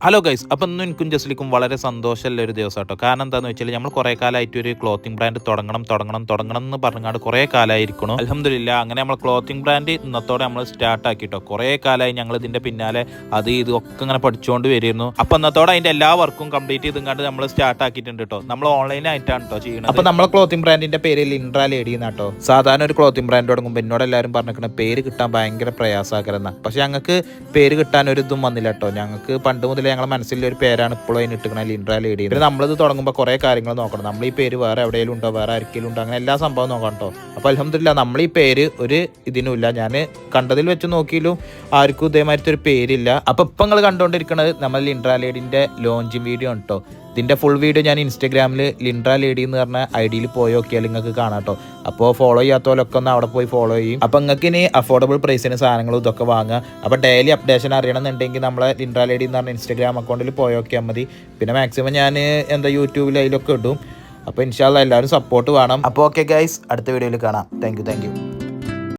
Hello guys അപ്പം ഇന്നും എനിക്കും ജസ്ലിക്കും വളരെ സന്തോഷമുള്ള ഒരു ദിവസം കേട്ടോ. കാരണം എന്താണെന്ന് വെച്ചാൽ നമ്മൾ കുറേ കാലമായിട്ട് ഒരു ക്ലോത്തിങ് ബ്രാൻഡ് തുടങ്ങണം തുടങ്ങണം തുടങ്ങണം എന്ന് പറഞ്ഞാണ്ട് കുറേ കാലമായിരിക്കണം. അലഹമില്ല അങ്ങനെ നമ്മൾ ക്ലോത്തിങ് ബ്രാൻഡ് ഇന്നത്തോടെ നമ്മൾ സ്റ്റാർട്ട് ആക്കിട്ടോ. കുറേ കാലമായി ഞങ്ങൾ ഇതിന്റെ പിന്നാലെ അത് ഇത് ഒക്കെ ഇങ്ങനെ പഠിച്ചുകൊണ്ട് വരുന്നു അപ്പം ഇന്നത്തോടെ അതിന്റെ എല്ലാ വർക്കും കംപ്ലീറ്റ് ചെയ്തുകൊണ്ട് നമ്മൾ സ്റ്റാർട്ട് ആക്കിയിട്ടുണ്ട് കേട്ടോ. നമ്മൾ ഓൺലൈൻ ആയിട്ടാണ് കേട്ടോ ചെയ്യുന്നത് അപ്പം നമ്മൾ ക്ലോത്തിങ് ബ്രാൻഡിന്റെ പേര് ലിൻഡ്ര ലേഡി എന്നാട്ടോ സാധാരണ ഒരു ക്ലോത്തിങ് ബ്രാൻഡ് തുടങ്ങുമ്പോൾ എന്നോട് എല്ലാവരും പറഞ്ഞിരിക്കുന്ന പേര് കിട്ടാൻ ഭയങ്കര പ്രയാസമാക്കരുന്ന പക്ഷെ ഞങ്ങൾക്ക് പേര് കിട്ടാൻ ഒരു ഇതും വന്നില്ല കേട്ടോ. ഞങ്ങൾക്ക് പണ്ട് മുതലേ ഞങ്ങളുടെ മനസ്സിലെ ഒരു പേരാണ് ഇപ്പോഴും അതിന് ഇട്ടിരിക്കണ ലിൻഡ്ര ലേഡി പിന്നെ നമ്മളിത് തുടങ്ങുമ്പോൾ കുറേ കാര്യങ്ങൾ നോക്കണം. നമ്മൾ ഈ പേര് വേറെ എവിടെയെങ്കിലും ഉണ്ടോ? വേറെ ആർക്കെങ്കിലും ഉണ്ടോ? അങ്ങനെ എല്ലാ സംഭവം നോക്കണം കേട്ടോ. അപ്പോൾ അലഹമില്ല നമ്മൾ ഈ പേര് ഒരു ഇതിനുമില്ല. ഞാൻ കണ്ടതിൽ വെച്ച് നോക്കിയാലും ആർക്കും ഇതേമാതിരത്തെ ഒരു പേരില്ല. അപ്പോൾ ഇപ്പം നിങ്ങൾ കണ്ടുകൊണ്ടിരിക്കുന്നത് നമ്മൾ ലിൻഡ്ര ലേഡിന്റെ ലോഞ്ചിങ് വീഡിയോ കേട്ടോ ഇതിന്റെ ഫുൾ വീഡിയോ ഞാൻ ഇൻസ്റ്റാഗ്രാമിൽ ലിൻഡ്ര ലേഡി എന്ന് പറഞ്ഞ ഐ ഡിയിൽ പോയി നോക്കിയാൽ നിങ്ങൾക്ക് കാണാം കേട്ടോ അപ്പോൾ ഫോളോ ചെയ്യാത്തവരൊക്കെ ഒന്ന് അവിടെ പോയി ഫോളോ ചെയ്യും. അപ്പോൾ നിങ്ങൾക്ക് ഇനി അഫോർഡബിൾ പ്രൈസിന് സാധനങ്ങളും ഇതൊക്കെ വാങ്ങുക അപ്പോൾ ഡെയിലി അപ്ഡേഷൻ അറിയണമെന്നുണ്ടെങ്കിൽ നമ്മളെ ലിൻഡ്ര ലേഡി എന്ന് പറഞ്ഞ ഇൻസ്റ്റാഗ്രാം അക്കൗണ്ടിൽ പോയി നോക്കിയാൽ മതി. പിന്നെ മാക്സിമം ഞാൻ എന്താ യൂട്യൂബിൽ അതിലൊക്കെ ഇടും. അപ്പോൾ ഇൻഷാല്ല എല്ലാവരും സപ്പോർട്ട് വേണം. അപ്പോൾ ഓക്കെ ഗൈസ് അടുത്ത വീഡിയോയിൽ കാണാം. Thank you thank you